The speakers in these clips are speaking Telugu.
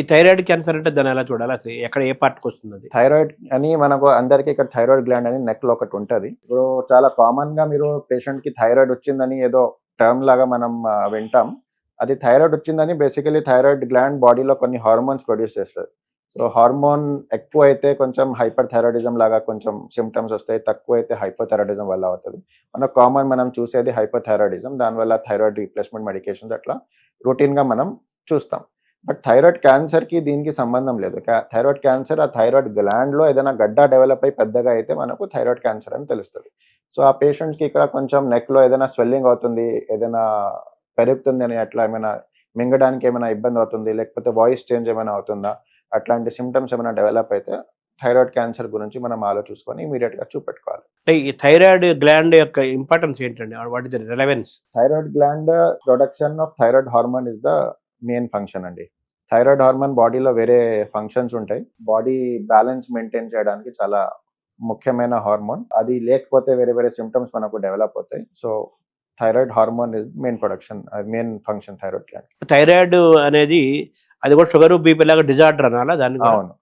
ఈ థైరాయిడ్ క్యాన్సర్ అంటే దాన్ని ఎలా చూడాలి? అసలు ఎక్కడ ఏ పార్ట్కి వస్తుంది అది థైరాయిడ్ అని మనకు అందరికీ ఇక్కడ థైరాయిడ్ గ్లాండ్ అని నెక్లో ఒకటి ఉంటుంది. ఇప్పుడు చాలా కామన్గా మీరు పేషెంట్కి థైరాయిడ్ వచ్చిందని ఏదో టర్మ్ లాగా మనం వింటాం. అది థైరాయిడ్ వచ్చిందని బేసికలీ థైరాయిడ్ గ్లాండ్ బాడీలో కొన్ని హార్మోన్స్ ప్రొడ్యూస్ చేస్తుంది. సో హార్మోన్ ఎక్కువ అయితే కొంచెం హైపర్ థైరాయిడిజం లాగా కొంచెం సిమ్టమ్స్ వస్తాయి. తక్కువ అయితే హైపర్ థైరాయిడిజం వల్ల అవుతుంది. మన కామన్ మనం చూసేది హైపర్ థైరాయిడిజం దానివల్ల థైరాయిడ్ రీప్లేస్మెంట్ మెడికేషన్స్ అట్లా రొటీన్గా మనం చూస్తాం. బట్ థైరాయిడ్ క్యాన్సర్కి దీనికి సంబంధం లేదు. థైరాయిడ్ క్యాన్సర్ ఆ థైరాయిడ్ గ్లాండ్లో ఏదైనా గడ్డ డెవలప్ అయి పెద్దగా అయితే మనకు థైరాయిడ్ క్యాన్సర్ అని తెలుస్తుంది. సో ఆ పేషెంట్కి ఇక్కడ కొంచెం నెక్లో ఏదైనా స్వెల్లింగ్ అవుతుంది ఏదైనా పెరుగుతుంది అని అట్లా ఏమైనా మింగడానికి ఏమైనా ఇబ్బంది అవుతుంది లేకపోతే వాయిస్ చేంజ్ ఏమైనా అవుతుందా అట్లాంటి సిమ్టమ్స్ ఏమైనా డెవలప్ అయితే థైరాయిడ్ క్యాన్సర్ గురించి మనం ఆలోచించుకొని ఇమీడియట్గా చూపెట్టుకోవాలి. అంటే ఈ థైరాయిడ్ గ్లాండ్ యొక్క ఇంపార్టెన్స్ ఏంటండి? What is the relevance thyroid gland production of thyroid hormone is the main function అండి. థైరాయిడ్ హార్మోన్ బాడీలో వేరే ఫంక్షన్స్ ఉంటాయి. బాడీ బ్యాలెన్స్ మెయింటైన్ చేయడానికి చాలా ముఖ్యమైన హార్మోన్ అది లేకపోతే వేరే వేరే సిమ్టమ్స్ మనకు డెవలప్ అవుతాయి. So thyroid hormone is main production main function thyroid gland thyroid అనేది అది కూడా షుగర్ బీపీ లాగా డిజార్డర్ అనాలా? దాన్ని అవును.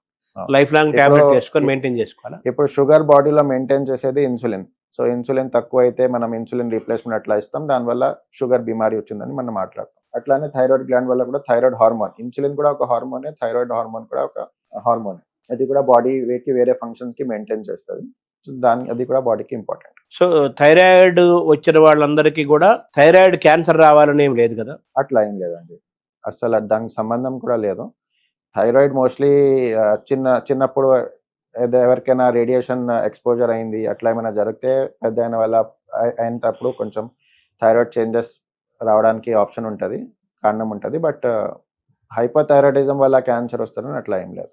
లైఫ్ లాంగ్ టాబ్లెట్ చేసుకొని మెయింటైన్ చేసుకోవాలా? ఇప్పుడు షుగర్ బాడీలో మెయింటైన్ చేసేది ఇన్సులిన్ సో ఇన్సులిన్ తక్కువ అయితే మనం ఇన్సులిన్ రీప్లేస్మెంట్ అట్లా ఇస్తాం. దానివల్ల షుగర్ బీమారి వచ్చిందని మనం మాట్లాడతాం. అట్లానే థైరాయిడ్ గ్లాండ్ వల్ల కూడా థైరాయిడ్ హార్మోన్ ఇన్సులిన్ కూడా ఒక హార్మోనే థైరాయిడ్ హార్మోన్ కూడా ఒక హార్మోన్ అది కూడా బాడీ వేకి వేరే ఫంక్షన్స్కి మెయింటైన్ చేస్తుంది. సో దాని అది కూడా బాడీకి ఇంపార్టెంట్ సో థైరాయిడ్ వచ్చిన వాళ్ళందరికీ కూడా థైరాయిడ్ క్యాన్సర్ రావాలని ఏం లేదు కదా? అట్లా ఏం లేదండి. అసలు దానికి సంబంధం కూడా లేదు. థైరాయిడ్ మోస్ట్లీ చిన్న చిన్నప్పుడు ఎవరికైనా రేడియేషన్ ఎక్స్పోజర్ అయింది అట్లా ఏమైనా జరిగితే పెద్ద అయిన వల్ల అయి- అయినప్పుడు కొంచెం థైరాయిడ్ చేంజెస్ రావడానికి ఆప్షన్ ఉంటుంది కారణం ఉంటుంది. బట్ uh, హైపర్ థైరాయిడిజం వల్ల క్యాన్సర్ వస్తుందని అట్లా ఏం లేదు.